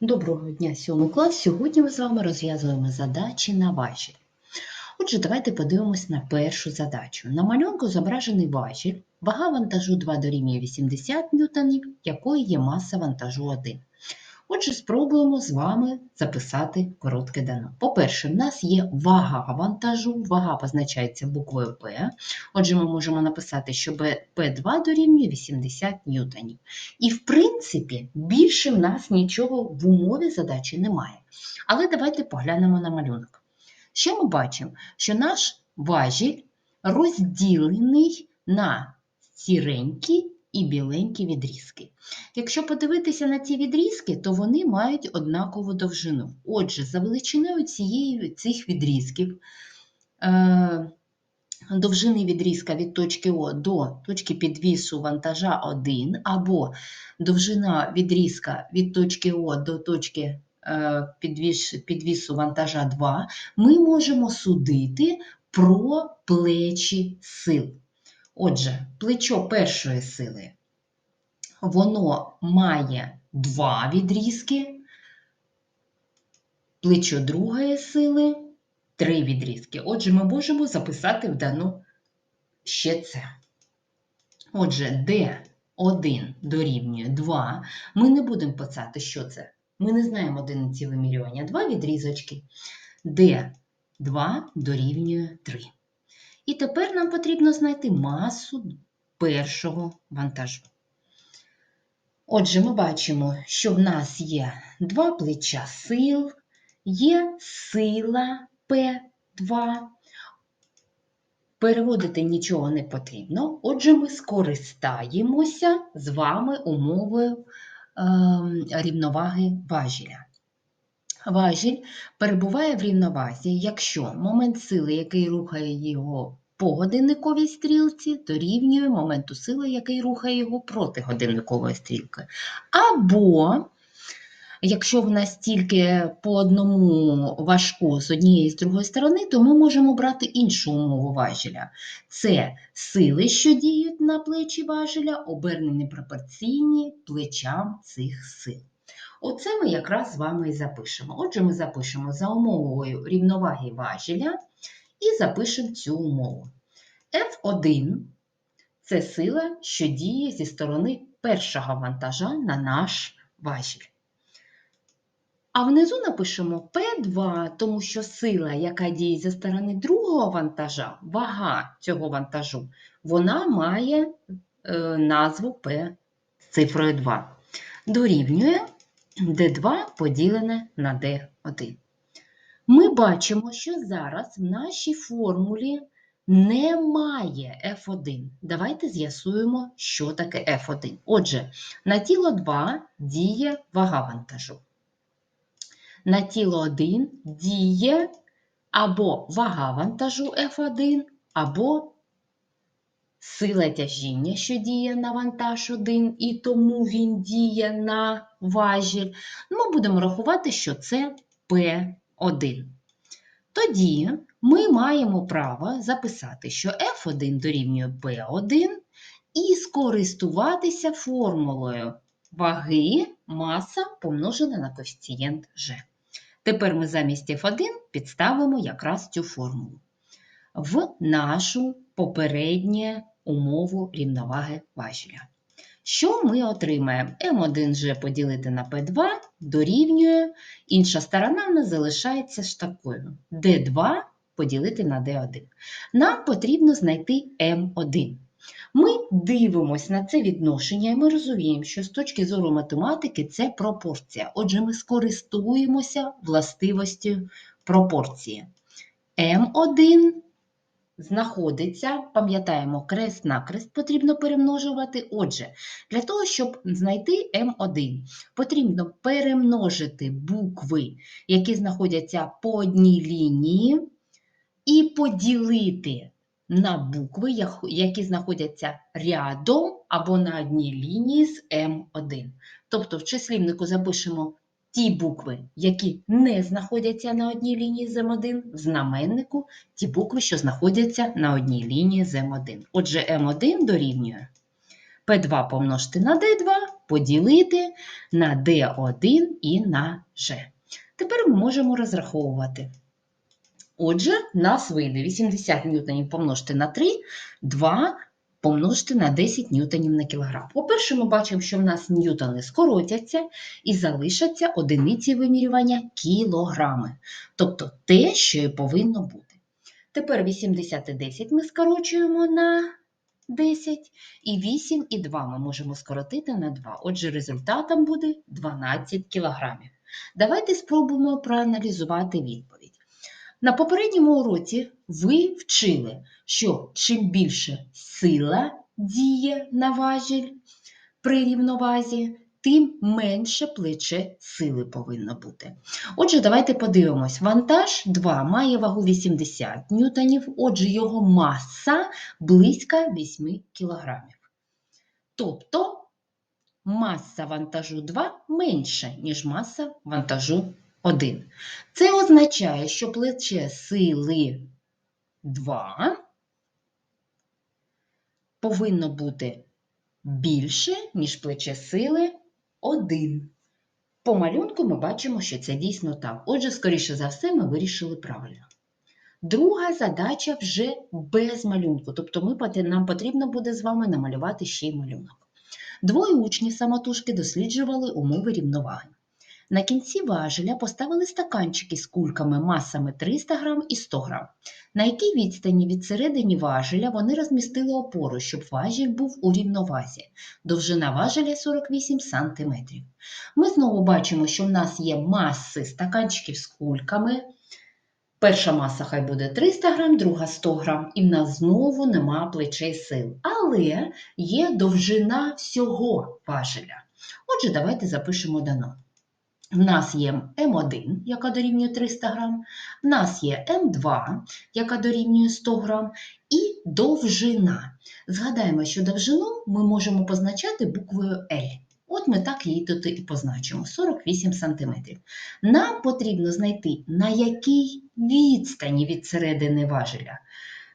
Доброго дня, 7 клас. Сьогодні ми з вами розв'язуємо задачі на важіль. Отже, давайте подивимось на першу задачу. На малюнку зображений важіль, вага вантажу 2 дорівнює 80 ньютонів, якої є маса вантажу 1. Отже, спробуємо з вами записати коротке дано. По-перше, в нас є вага вантажу, вага позначається буквою П. Отже, ми можемо написати, що П2 дорівнює 80 ньютонів. І, в принципі, більше в нас нічого в умові задачі немає. Але давайте поглянемо на малюнок. Що ми бачимо? Що наш важіль розділений на сіренькі і біленькі відрізки. Якщо подивитися на ці відрізки, то вони мають однакову довжину. Отже, за величиною цієї, цих відрізків е, довжини відрізка від точки О до точки підвісу вантажа 1, або довжина відрізка від точки О до точки е, підвіс, підвісу вантажа 2, ми можемо судити про плечі сил. Отже, плечо першої сили, воно має два відрізки, плечо другої сили три відрізки. Отже, ми можемо записати в дану ще це. Отже, D1 дорівнює 2. Ми не будемо писати, що це. Ми не знаємо 1 мільйоні, а два відрізочки. D2 дорівнює 3. І тепер нам потрібно знайти масу першого вантажу. Отже, ми бачимо, що в нас є два плеча сил, є сила П2. Переводити нічого не потрібно. Отже, ми скористаємося з вами умовою е, рівноваги важіля. Важіль перебуває в рівновазі, якщо момент сили, який рухає його по годинниковій стрілці, дорівнює моменту сили, який рухає його проти годинникової стрілки. Або Якщо в нас тільки по одному важку з однієї з другої сторони, то ми можемо брати іншу умову важеля. Це сили, що діють на плечі важеля, обернені пропорційні плечам цих сил. Оце ми якраз з вами і запишемо. Отже, ми запишемо за умовою рівноваги важеля і запишемо цю умову. F1 це сила, що діє зі сторони першого вантажа на наш важіль. А внизу напишемо P2, тому що сила, яка діє зі сторони другого вантажа, вага цього вантажу, вона має е, назву P цифрою 2. Дорівнює D2 поділене на D1. Ми бачимо, що зараз в нашій формулі немає F1. Давайте з'ясуємо, що таке F1. Отже, на тіло 2 діє вага вантажу на тіло 1 діє або вага вантажу F1, або сила тяжіння, що діє на вантаж 1, і тому він діє на важіль. Ми будемо рахувати, що це P1. Тоді ми маємо право записати, що F1 дорівнює P1 і скористуватися формулою ваги маса помножена на коефіцієнт G. Тепер ми замість F1 підставимо якраз цю формулу в нашу попередню умову рівноваги важеля. Що ми отримаємо? М1G поділити на P2 дорівнює, інша сторона в нас залишається ж такою. D2 поділити на D1. Нам потрібно знайти М1. Ми дивимося на це відношення, і ми розуміємо, що з точки зору математики це пропорція. Отже, ми скористуємося властивостю пропорції. М1 знаходиться, пам'ятаємо, крест на крест потрібно перемножувати. Отже, для того, щоб знайти М1, потрібно перемножити букви, які знаходяться по одній лінії, і поділити на букви, які знаходяться рядом або на одній лінії з М1. Тобто в числівнику запишемо ті букви, які не знаходяться на одній лінії з М1, в знаменнику ті букви, що знаходяться на одній лінії з М1. Отже, М1 дорівнює P2 помножити на D2 поділити на D1 і на G. Тепер ми можемо розраховувати. Отже, нас вийде 80 ньютонів помножити на 3, 2 помножити на 10 ньютонів на кілограм. По-перше, ми бачимо, що в нас ньютони скоротяться і залишаться одиниці вимірювання кілограми. Тобто те, що і повинно бути. Тепер 80 і 10 ми скорочуємо на 10, і 8 і 2 ми можемо скоротити на 2. Отже, результатом буде 12 кілограмів. Давайте спробуємо проаналізувати відповідь. На попередньому уроці ви вчили, що чим більше сила діє на важіль при рівновазі, тим менше плече сили повинно бути. Отже, давайте подивимось. Вантаж 2 має вагу 80 ньютонів, отже, його маса близько 8 кілограмів. Тобто маса вантажу 2 менша, ніж маса вантажу 1. Це означає, що плече сили 2 повинно бути більше, ніж плече сили 1. По малюнку ми бачимо, що це дійсно так. Отже, скоріше за все, ми вирішили правильно. Друга задача вже без малюнку, тобто ми, нам потрібно буде з вами намалювати ще й малюнок. Двоє учнів самотужки досліджували умови рівноваги. На кінці важеля поставили стаканчики з кульками масами 300 грам і 100 грам. На якій відстані від середини важеля вони розмістили опору, щоб важіль був у рівновазі. Довжина важеля 48 см. Ми знову бачимо, що в нас є маси стаканчиків з кульками. Перша маса хай буде 300 грам, друга 100 грам, і в нас знову нема плечей сил. Але є довжина всього важеля. Отже, давайте запишемо дано. В нас є М1, яка дорівнює 300 грам, в нас є М2, яка дорівнює 100 грам, і довжина. Згадаємо, що довжину ми можемо позначати буквою L. От ми так її тут і позначимо 48 см. Нам потрібно знайти, на якій відстані від середини важеля.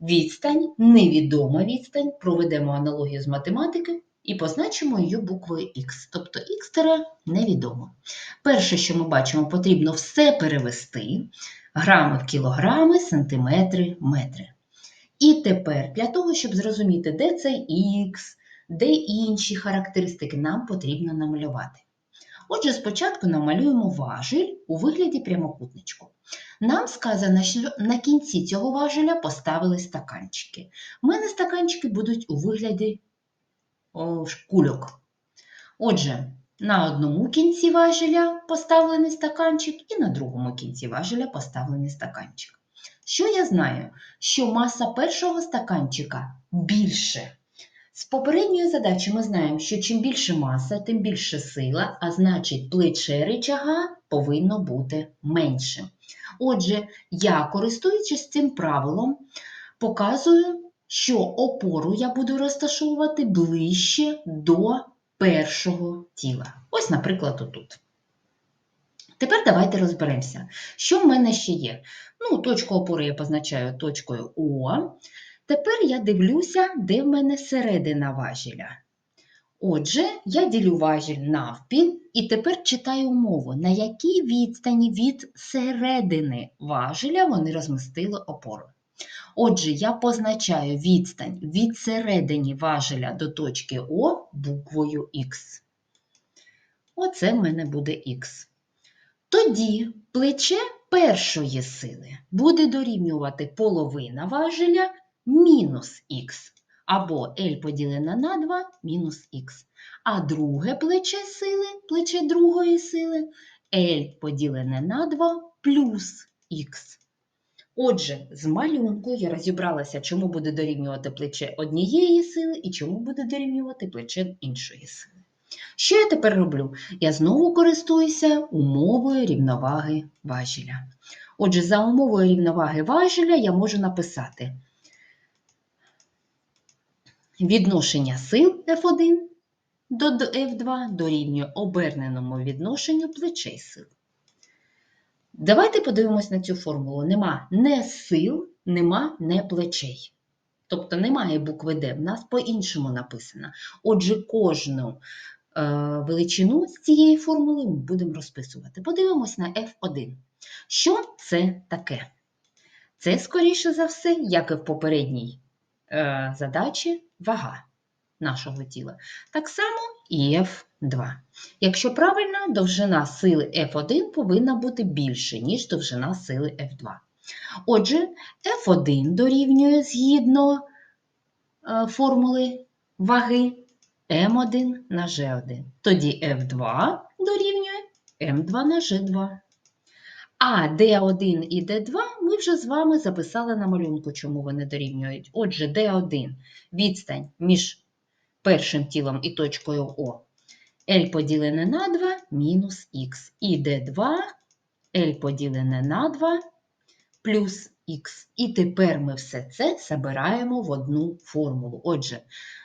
Відстань, невідома відстань, проведемо аналогію з математики і позначимо її буквою Х, тобто Х невідомо. Перше, що ми бачимо, потрібно все перевести грами в кілограми, сантиметри, метри. І тепер для того, щоб зрозуміти, де цей Х, де інші характеристики, нам потрібно намалювати. Отже, спочатку намалюємо важіль у вигляді прямокутничку. Нам сказано, що на кінці цього важеля поставили стаканчики. У мене стаканчики будуть у вигляді кульок. Отже, на одному кінці важеля поставлений стаканчик і на другому кінці важеля поставлений стаканчик. Що я знаю? Що маса першого стаканчика більше. З попередньої задачі ми знаємо, що чим більше маса, тим більше сила, а значить плече речага повинно бути меншим. Отже, я, користуючись цим правилом, показую, що опору я буду розташовувати ближче до першого тіла. Ось, наприклад, отут. Тепер давайте розберемося, що в мене ще є. Ну, точку опори я позначаю точкою О. Тепер я дивлюся, де в мене середина важеля. Отже, я ділю важіль навпіл і тепер читаю умову, на якій відстані від середини важеля вони розмістили опору. Отже, я позначаю відстань від середини важеля до точки О буквою Х. Оце в мене буде Х. Тоді плече першої сили буде дорівнювати половина важеля мінус х, або L поділене на 2 мінус х. А друге плече сили, плече другої сили, L поділене на 2 плюс х. Отже, з малюнку я розібралася, чому буде дорівнювати плече однієї сили і чому буде дорівнювати плече іншої сили. Що я тепер роблю? Я знову користуюся умовою рівноваги важеля. Отже, за умовою рівноваги важеля я можу написати відношення сил F1 до F2 дорівнює оберненому відношенню плечей сил. Давайте подивимось на цю формулу. Нема не сил, нема не плечей. Тобто немає букви D, в нас по-іншому написано. Отже, кожну величину з цієї формули ми будемо розписувати. Подивимось на F1. Що це таке? Це, скоріше за все, як і в попередній е, задачі, вага нашого тіла. Так само і F2. Якщо правильно, довжина сили F1 повинна бути більше, ніж довжина сили F2. Отже, F1 дорівнює згідно е, формули ваги М1 на G1. Тоді F2 дорівнює М2 на G2. А D1 і D2 ми вже з вами записали на малюнку, чому вони дорівнюють. Отже, D1 відстань між першим тілом і точкою О. L поділене на 2 мінус х. І D2 L поділене на 2 плюс х. І тепер ми все це забираємо в одну формулу. Отже,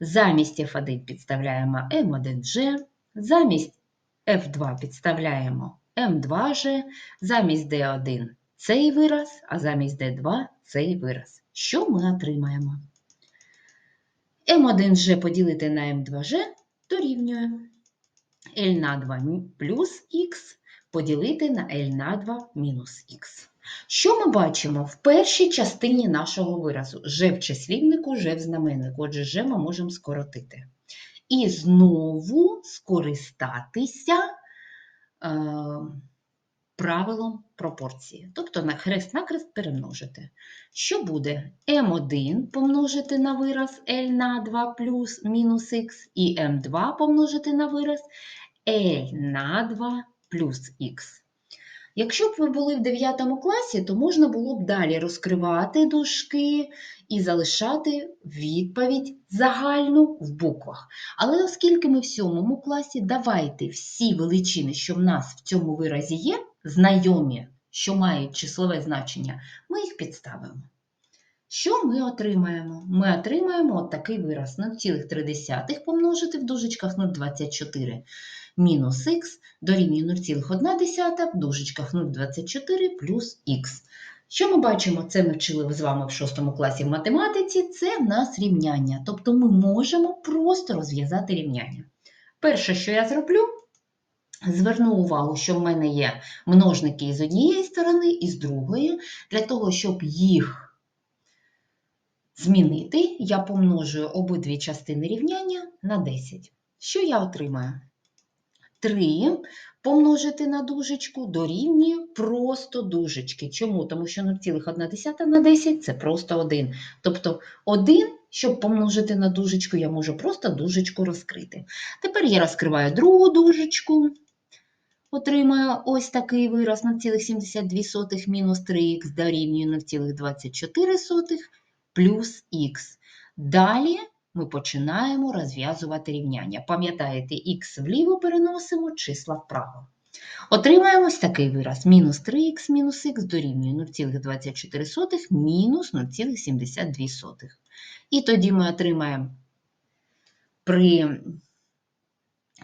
замість F1 підставляємо M1G, замість F2 підставляємо М2G, замість D1 цей вираз, а замість D2 цей вираз. Що ми отримаємо? М1G поділити на М2G дорівнює L на 2 плюс х поділити на L на 2 мінус х. Що ми бачимо в першій частині нашого виразу? Ж в числівнику, Ж в знаменнику. Отже, Ж ми можемо скоротити. І знову скористатися е, правилом пропорції. Тобто на хрест-накрест перемножити. Що буде? М1 помножити на вираз L на 2 плюс мінус х, і М2 помножити на вираз L на 2 плюс х. Якщо б ви були в 9 класі, то можна було б далі розкривати дужки і залишати відповідь загальну в буквах. Але оскільки ми в 7 класі, давайте всі величини, що в нас в цьому виразі є, знайомі, що мають числове значення, ми їх підставимо. Що ми отримаємо? Ми отримаємо от такий вираз 0,3 помножити в дужечках 0,24 мінус х дорівнює 0,1 в дужечках 0,24 плюс х. Що ми бачимо? Це ми вчили з вами в 6 класі в математиці, це в нас рівняння. Тобто ми можемо просто розв'язати рівняння. Перше, що я зроблю, зверну увагу, що в мене є множники з однієї сторони і з другої. Для того, щоб їх змінити, я помножую обидві частини рівняння на 10. Що я отримаю? 3 помножити на дужечку дорівнює просто дужечки. Чому? Тому що 0,1 на 10 це просто 1. Тобто 1, щоб помножити на дужечку, я можу просто дужечку розкрити. Тепер я розкриваю другу дужечку. Отримаю ось такий вираз 0,72 мінус 3х дорівнює 0,24 плюс х. Далі ми починаємо розв'язувати рівняння. Пам'ятаєте, х вліво переносимо, числа вправо. Отримаємо ось такий вираз. Мінус 3х мінус х дорівнює 0,24 мінус 0,72. І тоді ми отримаємо при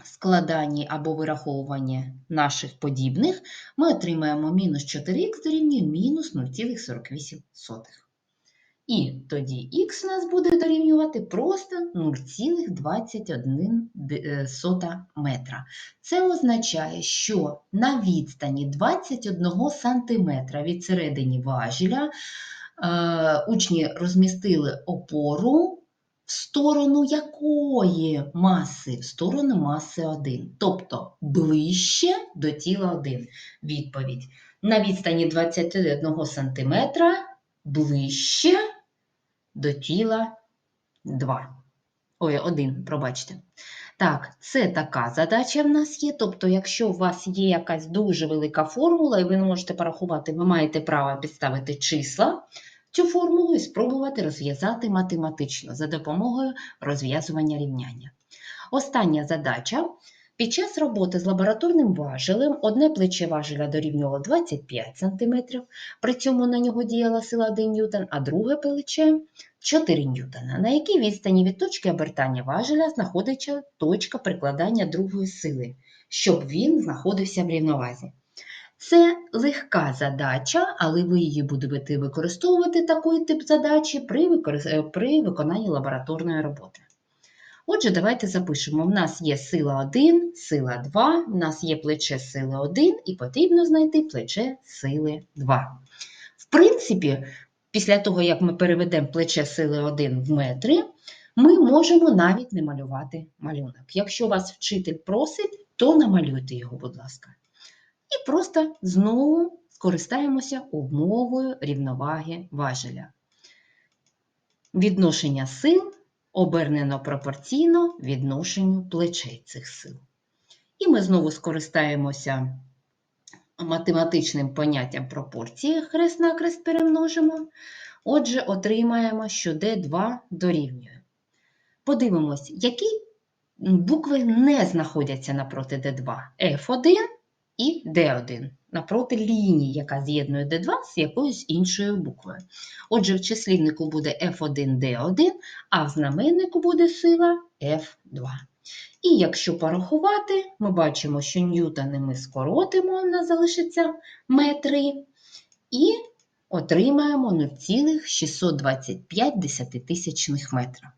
складанні або вираховуванні наших подібних, ми отримаємо мінус 4х дорівнює мінус 0,48. І тоді х у нас буде дорівнювати просто 0,21 е, метра. Це означає, що на відстані 21 см від середини важеля е, учні розмістили опору сторону якої маси? В маси 1, тобто ближче до тіла 1. Відповідь. На відстані 21 см ближче до тіла 2. Ой, 1, пробачте. Так, це така задача в нас є. Тобто, якщо у вас є якась дуже велика формула, і ви не можете порахувати, ви маєте право підставити числа цю формулу і спробувати розв'язати математично за допомогою розв'язування рівняння. Остання задача. Під час роботи з лабораторним важелем одне плече важеля дорівнювало 25 см, при цьому на нього діяла сила 1 Н, а друге плече 4 ньютона. На якій відстані від точки обертання важеля знаходиться точка прикладання другої сили, щоб він знаходився в рівновазі. Це легка задача, але ви її будете використовувати такий тип задачі при, викор... при виконанні лабораторної роботи. Отже, давайте запишемо. В нас є сила 1, сила 2, в нас є плече сили 1 і потрібно знайти плече сили 2. В принципі, після того, як ми переведемо плече сили 1 в метри, ми можемо навіть не малювати малюнок. Якщо вас вчитель просить, то намалюйте його, будь ласка. І просто знову скористаємося умовою рівноваги важеля. Відношення сил обернено пропорційно відношенню плечей цих сил. І ми знову скористаємося математичним поняттям пропорції хрест на хрест перемножимо. Отже, отримаємо, що D2 дорівнює. Подивимось, які букви не знаходяться напроти D2. F1 і D1 напроти лінії, яка з'єднує D2 з якоюсь іншою буквою. Отже, в числівнику буде F1D1, а в знаменнику буде сила F2. І якщо порахувати, ми бачимо, що ньютони ми скоротимо, у нас залишиться метри, і отримаємо 0,625 десятитисячних метра.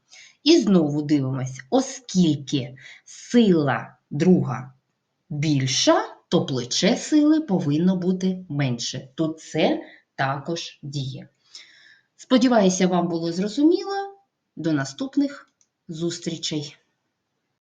І знову дивимося, оскільки сила друга більша, то плече сили повинно бути менше. Тут це також діє. Сподіваюся, вам було зрозуміло. До наступних зустрічей!